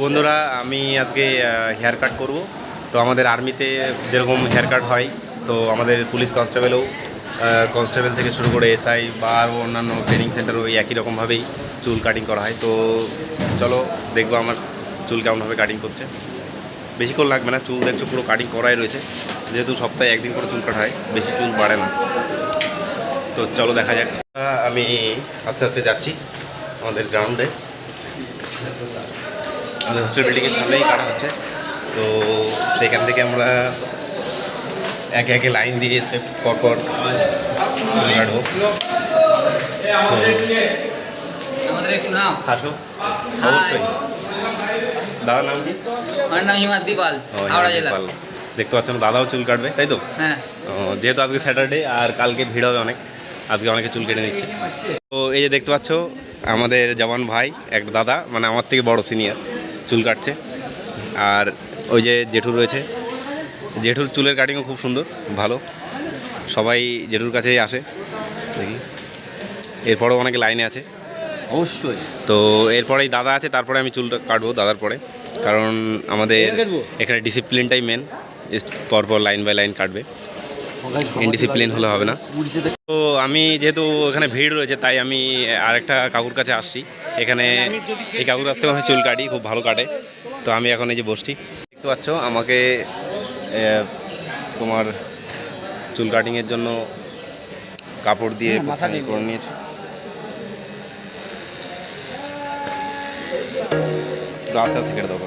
বন্ধুরা, আমি আজকে হেয়ার কাট করব। তো আমাদের আর্মিতে যেরকম হেয়ার কাট হয়, তো আমাদের পুলিশ কনস্টেবলও কনস্টেবল থেকে শুরু করে এসআই বা আরও অন্যান্য ট্রেনিং সেন্টার ওই একই রকমভাবেই চুল কাটিং করা হয়। তো চলো, দেখব আমার চুল কেমনভাবে কাটিং করছে। বেশিক্ষণ লাগবে না, চুল দেখছ পুরো কাটিং করাই রয়েছে। যেহেতু সপ্তাহে একদিন করে চুল কাটা হয়, বেশি চুল বাড়ে না। তো চলো দেখা যাক। আমি আস্তে আস্তে যাচ্ছি আমাদের গ্রাউন্ডে আমাদের হোস্টেল বিল্ডিংয়ের সামনেই কাটা হচ্ছে। তো সেখান থেকে আমরা একে একে লাইন দিয়ে স্টেপ পর পর চুল কাটবো। আমাদের একটু অবশ্যই। দাদার নাম কি? আমার নাম হিমাদ্রি পাল হাওড়া জেলা। দেখতে পাচ্ছেন দাদাও চুল কাটবে তাই তো? হ্যাঁ। যেহেতু আজকে স্যাটারডে আর কালকে ভিড় হবে অনেক আজকে অনেকে চুল কেটে নিচ্ছে। তো এই যে দেখতে পাচ্ছ আমাদের জওয়ান ভাই এক দাদা মানে আমার থেকে বড় সিনিয়র চুল কাটছে। আর ওই যে জেঠু রয়েছে। জেঠুর চুলের কাটিংও খুব সুন্দর ভালো। সবাই জেঠুর কাছেই আসে। দেখি। এরপরেও অনেকে লাইনে আছে। অবশ্যই। তো এরপরেই দাদা আছে তারপরে আমি চুলটা কাটবো দাদার পরে। কারণ আমাদের এখানে ডিসিপ্লিনটাই মেন পরপর লাইন বাই লাইন কাটবে। ইনডিসিপ্লিন হলে হবে না। তো আমি যেহেতু এখানে ভিড় রয়েছে তাই আমি আরেকটা কাকুর কাছে আসছি। এখানে এই কাকুর কাছ থেকে আমি চুল কাটি খুব ভালো কাটে। তো আমি এখন এই যে বসছি। দেখতে পাচ্ছ আমাকে তোমার চুল কাটিংয়ের জন্য কাপড় দিয়ে প্রথমে করে নিয়েছে। আস্তে আস্তে কেটে দেবো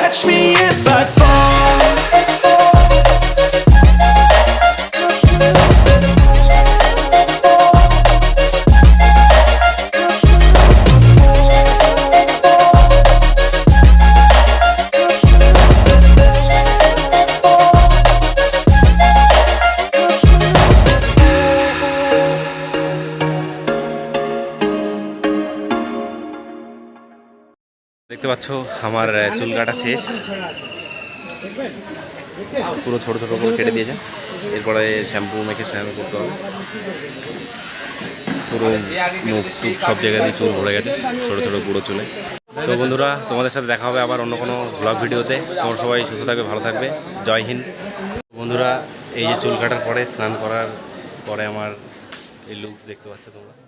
catch me if I fall দেখতে পাচ্ছ, আমার চুল কাটা শেষ। পুরো ছোট ছোট করে কেটে দিয়েছে। এরপরে শ্যাম্পু, মেখে স্নান করতে হবে। পুরো মুখ টুক সব জায়গাতেই চুল ভরে গেছে, ছোট ছোট পুরো চুলে। তো বন্ধুরা, তোমাদের সাথে দেখা হবে আবার অন্য কোনো ব্লগ ভিডিওতে। তোমার সবাই সুস্থ থাকবে, ভালো থাকবে। জয় হিন্দ। বন্ধুরা, এই যে চুল কাটার পরে, স্নান করার পরে আমার এই লুকস দেখতে পাচ্ছ তোমরা।